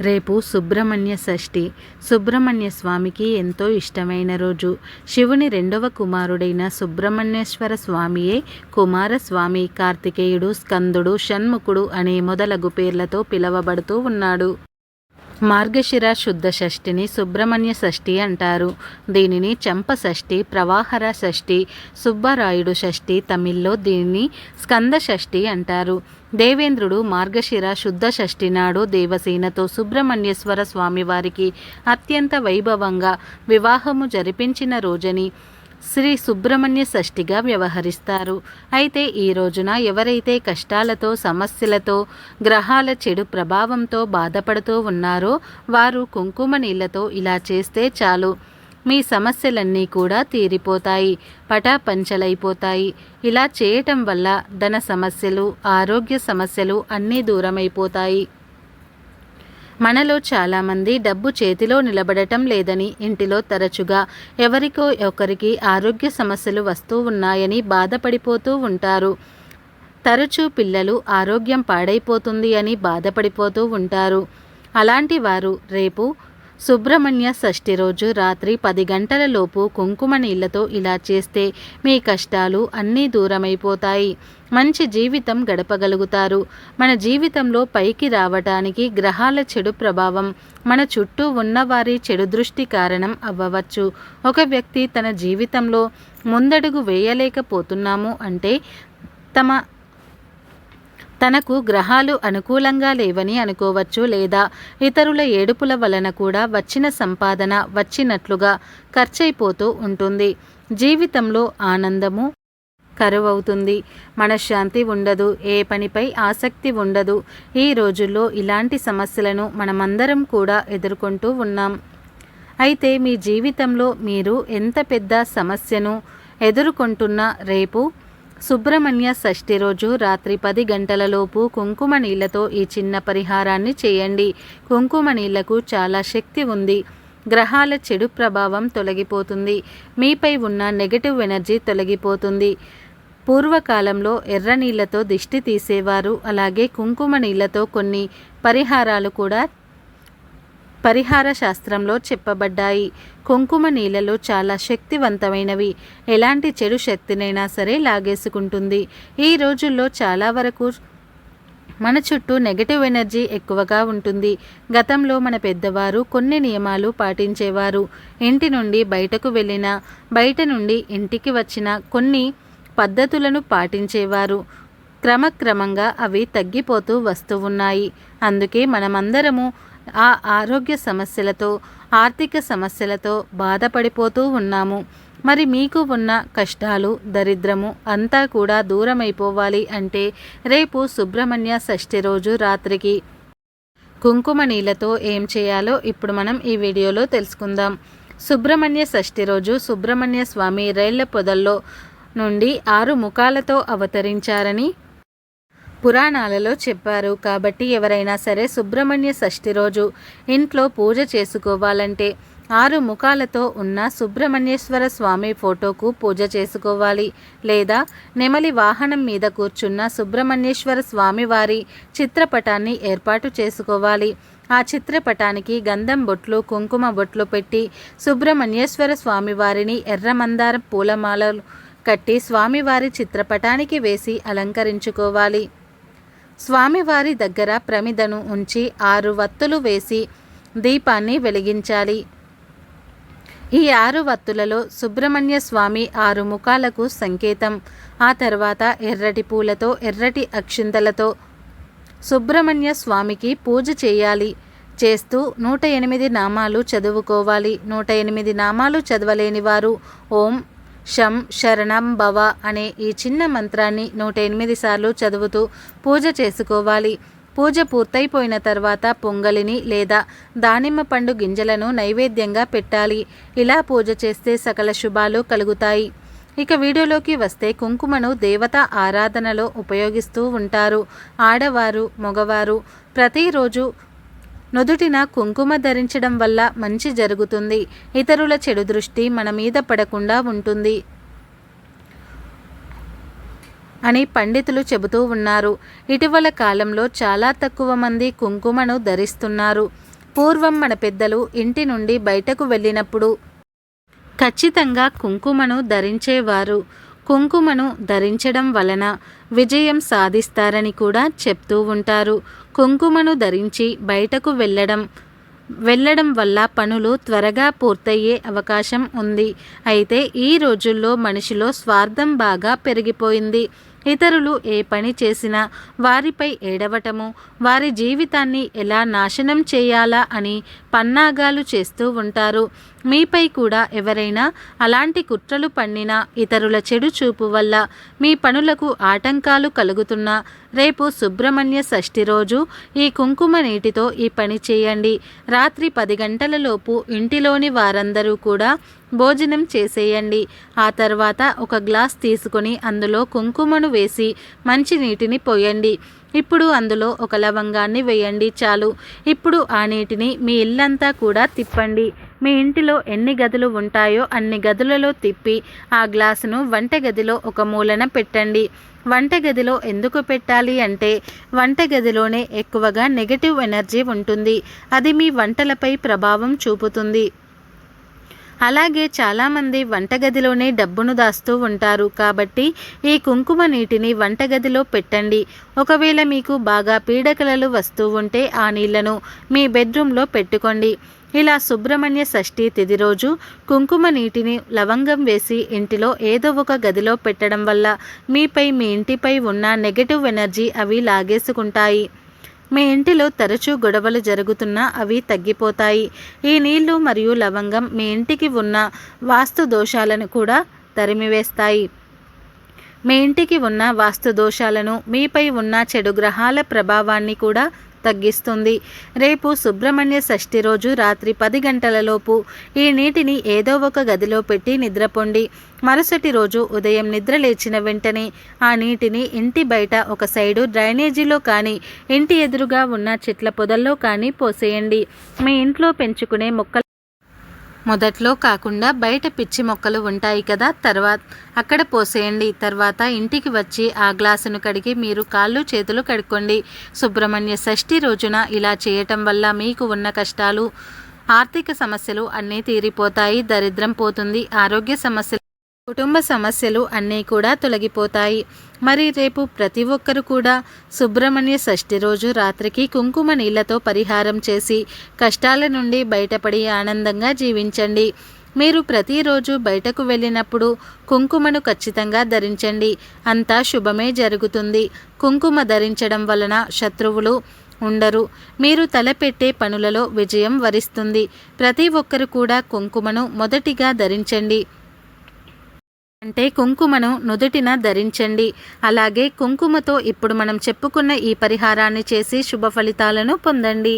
రేపు సుబ్రహ్మణ్య షష్ఠి. సుబ్రహ్మణ్య స్వామికి ఎంతో ఇష్టమైన రోజు. శివుని రెండవ కుమారుడైన సుబ్రహ్మణ్యేశ్వర స్వామియే కుమారస్వామి కార్తికేయుడు స్కందుడు షణ్ముఖుడు అనే మొదలగు పేర్లతో పిలవబడుతూ ఉన్నాడు. మార్గశిర శుద్ధ షష్ఠిని సుబ్రహ్మణ్య షష్ఠి అంటారు. దీనిని చంప షష్ఠి ప్రవాహర షష్ఠి సుబ్బరాయుడు షష్ఠి తమిళ్ళో దీనిని స్కంద షష్ఠి అంటారు. దేవేంద్రుడు మార్గశిర శుద్ధ షష్ఠి నాడు దేవసేనతో సుబ్రహ్మణ్యేశ్వర స్వామివారికి అత్యంత వైభవంగా వివాహము జరిపించిన రోజని శ్రీ సుబ్రహ్మణ్య షష్ఠిగా వ్యవహరిస్తారు. అయితే ఈ రోజున ఎవరైతే కష్టాలతో సమస్యలతో గ్రహాల చెడు ప్రభావంతో బాధపడుతూ ఉన్నారో వారు కుంకుమ నీళ్ళతో ఇలా చేస్తే చాలు. మీ సమస్యలన్నీ కూడా తీరిపోతాయి పటాపంచలైపోతాయి. ఇలా చేయటం వల్ల ధన సమస్యలు ఆరోగ్య సమస్యలు అన్నీ దూరమైపోతాయి. మనలో చాలామంది డబ్బు చేతిలో నిలబడటం లేదని ఇంటిలో తరచుగా ఎవరికో ఒకరికి ఆరోగ్య సమస్యలు వస్తూ ఉన్నాయని బాధపడిపోతూ ఉంటారు. తరచూ పిల్లలు ఆరోగ్యం పాడైపోతుంది అని బాధపడిపోతూ ఉంటారు. అలాంటి వారు రేపు సుబ్రహ్మణ్య షష్ఠి రోజు రాత్రి పది గంటల లోపు కుంకుమ నీళ్ళతో ఇలా చేస్తే మీ కష్టాలు అన్నీ దూరమైపోతాయి. మంచి జీవితం గడపగలుగుతారు. మన జీవితంలో పైకి రావటానికి గ్రహాల చెడు ప్రభావం మన చుట్టూ ఉన్నవారి చెడు దృష్టి కారణం అవ్వవచ్చు. ఒక వ్యక్తి తన జీవితంలో ముందడుగు వేయలేకపోతున్నాము అంటే తమ తనకు గ్రహాలు అనుకూలంగా లేవని అనుకోవచ్చు లేదా ఇతరుల ఏడుపుల వలన కూడా వచ్చిన సంపాదన వచ్చినట్లుగా ఖర్చయిపోతూ ఉంటుంది. జీవితంలో ఆనందము కరువవుతుంది. మనశ్శాంతి ఉండదు. ఏ పనిపై ఆసక్తి ఉండదు. ఈ రోజుల్లో ఇలాంటి సమస్యలను మనమందరం కూడా ఎదుర్కొంటూ ఉన్నాం. అయితే మీ జీవితంలో మీరు ఎంత పెద్ద సమస్యను ఎదుర్కొంటున్నా రేపు సుబ్రహ్మణ్య షష్ఠి రోజు రాత్రి పది గంటలలోపు కుంకుమ నీళ్ళతో ఈ చిన్న పరిహారాన్ని చేయండి. కుంకుమ నీళ్ళకు చాలా శక్తి ఉంది. గ్రహాల చెడు ప్రభావం తొలగిపోతుంది. మీపై ఉన్న నెగటివ్ ఎనర్జీ తొలగిపోతుంది. పూర్వకాలంలో ఎర్ర నీళ్ళతో దిష్టి తీసేవారు. అలాగే కుంకుమ నీళ్ళతో కొన్ని పరిహారాలు కూడా పరిహార శాస్త్రంలో చెప్పబడ్డాయి. కుంకుమ నీళ్ళలో చాలా శక్తివంతమైనవి. ఎలాంటి చెడు శక్తినైనా సరే లాగేసుకుంటుంది. ఈ రోజుల్లో చాలా వరకు మన చుట్టూ నెగటివ్ ఎనర్జీ ఎక్కువగా ఉంటుంది. గతంలో మన పెద్దవారు కొన్ని నియమాలు పాటించేవారు. ఇంటి నుండి బయటకు వెళ్ళిన బయట నుండి ఇంటికి వచ్చిన కొన్ని పద్ధతులను పాటించేవారు. క్రమక్రమంగా అవి తగ్గిపోతూ వస్తూ ఉన్నాయి. అందుకే మనమందరము ఆ ఆరోగ్య సమస్యలతో ఆర్థిక సమస్యలతో బాధపడిపోతూ ఉన్నాము. మరి మీకు ఉన్న కష్టాలు దరిద్రము అంతా కూడా దూరమైపోవాలి అంటే రేపు సుబ్రహ్మణ్య షష్ఠి రోజు రాత్రికి కుంకుమ నీళ్ళతో ఏం చేయాలో ఇప్పుడు మనం ఈ వీడియోలో తెలుసుకుందాం. సుబ్రహ్మణ్య షష్ఠి రోజు సుబ్రహ్మణ్య స్వామి రైళ్ళ పొదల్లో నుండి ఆరు ముఖాలతో అవతరించారని పురాణాలలో చెప్పారు. కాబట్టి ఎవరైనా సరే సుబ్రహ్మణ్య షష్ఠి రోజు ఇంట్లో పూజ చేసుకోవాలంటే ఆరు ముఖాలతో ఉన్న సుబ్రహ్మణ్యేశ్వర స్వామి ఫోటోకు పూజ చేసుకోవాలి. లేదా నెమలి వాహనం మీద కూర్చున్న సుబ్రహ్మణ్యేశ్వర స్వామి వారి చిత్రపటాన్ని ఏర్పాటు చేసుకోవాలి. ఆ చిత్రపటానికి గంధం బొట్లు కుంకుమ బొట్లు పెట్టి సుబ్రహ్మణ్యేశ్వర స్వామి వారిని ఎర్రమందార పూలమాలలు కట్టి స్వామివారి చిత్రపటానికి వేసి అలంకరించుకోవాలి. స్వామివారి దగ్గర ప్రమిదను ఉంచి ఆరు వత్తులు వేసి దీపాన్ని వెలిగించాలి. ఈ ఆరు వత్తులలో సుబ్రహ్మణ్య స్వామి ఆరు ముఖాలకు సంకేతం. ఆ తర్వాత ఎర్రటి పూలతో ఎర్రటి అక్షింతలతో సుబ్రహ్మణ్య స్వామికి పూజ చేయాలి. చేస్తూ నూట ఎనిమిది నామాలు చదువుకోవాలి. నూట ఎనిమిది నామాలు చదవలేని వారు ఓం షం శరణం భవ అనే ఈ చిన్న మంత్రాన్ని నూట ఎనిమిది సార్లు చదువుతూ పూజ చేసుకోవాలి. పూజ పూర్తయిపోయిన తర్వాత పొంగలిని లేదా దానిమ్మ పండు గింజలను నైవేద్యంగా పెట్టాలి. ఇలా పూజ చేస్తే సకల శుభాలు కలుగుతాయి. ఇక వీడియోలోకి వస్తే కుంకుమను దేవత ఆరాధనలో ఉపయోగిస్తూ ఉంటారు. ఆడవారు మగవారు ప్రతిరోజు నుదుటిన కుంకుమ ధరించడం వల్ల మంచి జరుగుతుంది. ఇతరుల చెడు దృష్టి మన మీద పడకుండా ఉంటుంది. అని పండితులు చెబుతూ ఉన్నారు. ఇటీవల కాలంలో చాలా తక్కువ మంది కుంకుమను ధరిస్తున్నారు. పూర్వం మన పెద్దలు ఇంటి నుండి బయటకు వెళ్ళినప్పుడు ఖచ్చితంగా కుంకుమను ధరించేవారు. కుంకుమను ధరించడం వలన విజయం సాధిస్తారని కూడా చెప్తూ ఉంటారు. కుంకుమను ధరించి బయటకు వెళ్ళడం వెళ్ళడం వల్ల పనులు త్వరగా పూర్తయ్యే అవకాశం ఉంది. అయితే ఈ రోజుల్లో మనిషిలో స్వార్థం బాగా పెరిగిపోయింది. ఇతరులు ఏ పని చేసినా వారిపై ఏడవటము వారి జీవితాన్ని ఎలా నాశనం చేయాలా అని పన్నాగాలు చేస్తూ ఉంటారు. మీపై కూడా ఎవరైనా అలాంటి కుట్రలు పన్నినా ఇతరుల చెడు చూపు వల్ల మీ పనులకు ఆటంకాలు కలుగుతున్నా రేపు సుబ్రహ్మణ్య షష్ఠి రోజు ఈ కుంకుమ నీటితో ఈ పని చేయండి. రాత్రి పది గంటలలోపు ఇంటిలోని వారందరూ కూడా భోజనం చేసేయండి. ఆ తర్వాత ఒక గ్లాస్ తీసుకొని అందులో కుంకుమను వేసి మంచి నీటిని పోయండి. ఇప్పుడు అందులో ఒక లవంగాన్ని వేయండి చాలు. ఇప్పుడు ఆ నీటిని మీ ఇల్లంతా కూడా తిప్పండి. మీ ఇంటిలో ఎన్ని గదులు ఉంటాయో అన్ని గదులలో తిప్పి ఆ గ్లాసును వంటగదిలో ఒక మూలన పెట్టండి. వంటగదిలో ఎందుకు పెట్టాలి అంటే వంటగదిలోనే ఎక్కువగా నెగటివ్ ఎనర్జీ ఉంటుంది. అది మీ వంటలపై ప్రభావం చూపుతుంది. అలాగే చాలామంది వంటగదిలోనే డబ్బును దాస్తూ ఉంటారు. కాబట్టి ఈ కుంకుమ నీటిని వంటగదిలో పెట్టండి. ఒకవేళ మీకు బాగా పీడకలలు వస్తూ ఉంటే ఆ నీళ్ళను మీ బెడ్రూమ్లో పెట్టుకోండి. ఇలా సుబ్రహ్మణ్య షష్ఠి తిది రోజు కుంకుమ నీటిని లవంగం వేసి ఇంటిలో ఏదో ఒక గదిలో పెట్టడం వల్ల మీపై మీ ఇంటిపై ఉన్న నెగటివ్ ఎనర్జీ అవి లాగేసుకుంటాయి. మీ ఇంటిలో తరచూ గొడవలు జరుగుతున్నా అవి తగ్గిపోతాయి. ఈ నీళ్ళు మరియు లవంగం మీ ఇంటికి ఉన్న వాస్తు దోషాలను కూడా తరిమివేస్తాయి. మీ ఇంటికి ఉన్న వాస్తు దోషాలను మీపై ఉన్న చెడు గ్రహాల ప్రభావాన్ని కూడా తగ్గిస్తుంది. రేపు సుబ్రహ్మణ్య షష్ఠి రోజు రాత్రి పది గంటలలోపు ఈ నీటిని ఏదో ఒక గదిలో పెట్టి నిద్రపొండి. మరుసటి రోజు ఉదయం నిద్ర లేచిన వెంటనే ఆ నీటిని ఇంటి బయట ఒక సైడు డ్రైనేజీలో కానీ ఇంటి ఎదురుగా ఉన్న చెట్ల పొదల్లో కానీ పోసేయండి. మీ ఇంట్లో పెంచుకునే మొక్క మొదట్లో కాకుండా బయట పిచ్చి మొక్కలు ఉంటాయి కదా తర్వాత అక్కడ పోసేయండి. తర్వాత ఇంటికి వచ్చి ఆ గ్లాసును కడిగి మీరు కాళ్ళు చేతులు కడుక్కోండి. సుబ్రహ్మణ్య షష్ఠి రోజున ఇలా చేయటం వల్ల మీకు ఉన్న కష్టాలు ఆర్థిక సమస్యలు అన్నీ తీరిపోతాయి దరిద్రం పోతుంది ఆరోగ్య సమస్యలు కుటుంబ సమస్యలు అన్నీ కూడా తొలగిపోతాయి. మరి రేపు ప్రతి ఒక్కరు కూడా సుబ్రహ్మణ్య షష్ఠి రోజు రాత్రికి కుంకుమ నీళ్ళతో పరిహారం చేసి కష్టాల నుండి బయటపడి ఆనందంగా జీవించండి. మీరు ప్రతిరోజు బయటకు వెళ్ళినప్పుడు కుంకుమను ఖచ్చితంగా ధరించండి. అంతా శుభమే జరుగుతుంది. కుంకుమ ధరించడం వలన శత్రువులు ఉండరు. మీరు తలపెట్టే పనులలో విజయం వరిస్తుంది. ప్రతి ఒక్కరు కూడా కుంకుమను మొదటిగా ధరించండి. అంటే కుంకుమను నుదుటిన ధరించండి. అలాగే కుంకుమతో ఇప్పుడు మనం చెప్పుకున్న ఈ పరిహారాన్ని చేసి శుభ ఫలితాలను పొందండి.